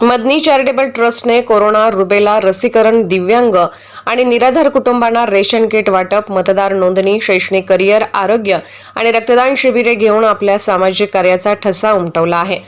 मदनी चॅरिटेबल ट्रस्टने corona rubella लसीकरण दिव्यांग आणि निराधार कुटुंबांना रेशन किट वाटप मतदार नोंदणी शैक्षणिक करिअर आरोग्य आणि रक्तदान शिबिरे घेऊन आपल्या सामाजिक कार्याचा ठसा उमटवला आहे.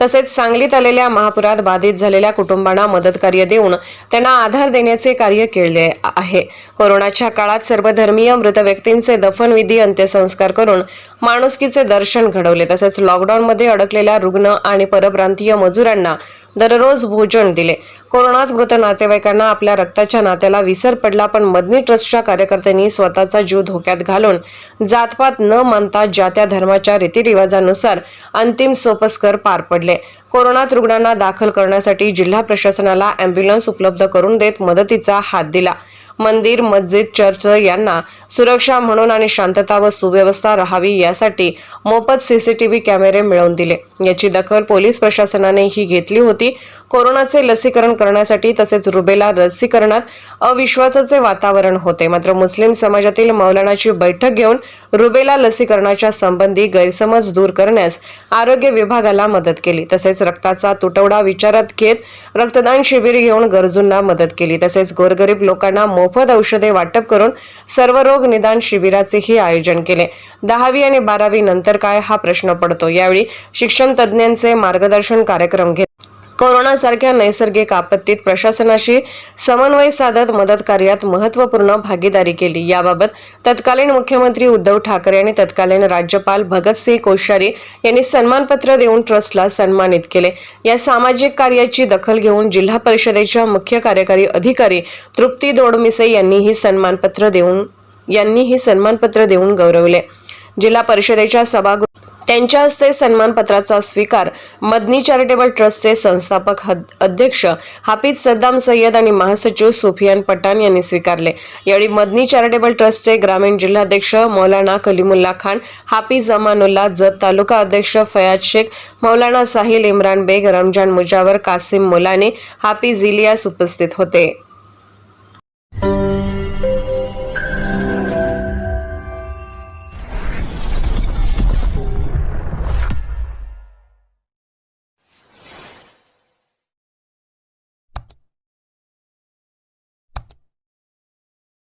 तसेच सांगलीत आलेल्या महापुरात बाधित झालेल्या कुटुंबांना मदत कार्य देऊन त्यांना आधार देण्याचे कार्य केले आहे. कोरोनाच्या काळात सर्वधर्मीय मृत व्यक्तींचे दफनविधी अंत्यसंस्कार करून माणुसकीचे दर्शन घडवले. तसेच लॉकडाऊनमध्ये अडकलेल्या रुग्ण आणि परप्रांतीय मजुरांना दररोज भोजन दिले. कोरोनात मृत नातेवाईकांना आपल्या रक्ताच्या नात्याला विसर पडला पण मदनी ट्रस्टच्या कार्यकर्त्यांनी स्वतःचा जीव धोक्यात घालून जातपात न मानता ज्या त्या धर्माच्या रीतिरिवाजानुसार अंतिम सोपस्कर पार पडले. कोरोनात रुग्णांना दाखल करण्यासाठी जिल्हा प्रशासनाला अँब्युलन्स उपलब्ध करून देत मदतीचा हात दिला. मंदिर मस्जिद चर्च यांना सुरक्षा म्हणून आणि शांतता व सुव्यवस्था राहावी यासाठी मोफत सीसीटीव्ही कॅमेरे मिळवून दिले. याची दखल पोलीस प्रशासनाने ही घेतली होती. कोरोनाचे लसीकरण करण्यासाठी तसेच रुबेला लसीकरणात अविश्वासाचे वातावरण होते. मात्र मुस्लिम समाजातील मौलानाची बैठक घेऊन रुबेला लसीकरणाच्या संबंधी गैरसमज दूर करण्यास आरोग्य विभागाला मदत केली. तसेच रक्ताचा तुटवडा विचारात घेत रक्तदान शिबिर घेऊन गरजूंना मदत केली. तसेच गोरगरीब लोकांना मोफत औषधे वाटप करून सर्व रोग निदान शिबिराचेही आयोजन केले. दहावी आणि बारावी नंतर काय हा प्रश्न पडतो? यावेळी शिक्षण तज्ज्ञांचे मार्गदर्शन कार्यक्रम घेत कोरोनासारख्या नैसर्गिक आपत्तीत प्रशासनाशी समन्वय साधत मदत कार्यात महत्त्वपूर्ण भागीदारी केली. याबाबत तत्कालीन मुख्यमंत्री उद्धव ठाकरे आणि तत्कालीन राज्यपाल भगतसिंह कोश्यारी यांनी सन्मानपत्र देऊन ट्रस्टला सन्मानित केले. या सामाजिक कार्याची दखल घेऊन जिल्हा परिषदेच्या मुख्य कार्यकारी अधिकारी तृप्ती दोडमिसे यांनीही सन्मानपत्र देऊन यांनीही सन्मानपत्र देऊन गौरवले. जिल्हा परिषदेच्या सभागृह त्यांच्या हस्ते सन्मानपत्राचा स्वीकार मदनी चॅरिटेबल ट्रस्टचे संस्थापक हद- अध्यक्ष हाफिज सद्दाम सय्यद आणि महासचिव सुफियान पठाण यांनी स्वीकारले. यावेळी मदनी चॅरिटेबल ट्रस्टचे ग्रामीण जिल्हाध्यक्ष मौलाना कलीमुल्ला खान हाफिज अमानुल्ला जत तालुका अध्यक्ष फयाज शेख मौलाना साहिल इम्रान बेग रमजान मुजावर कासिम मुलानी हाफिज इलियास उपस्थित होते.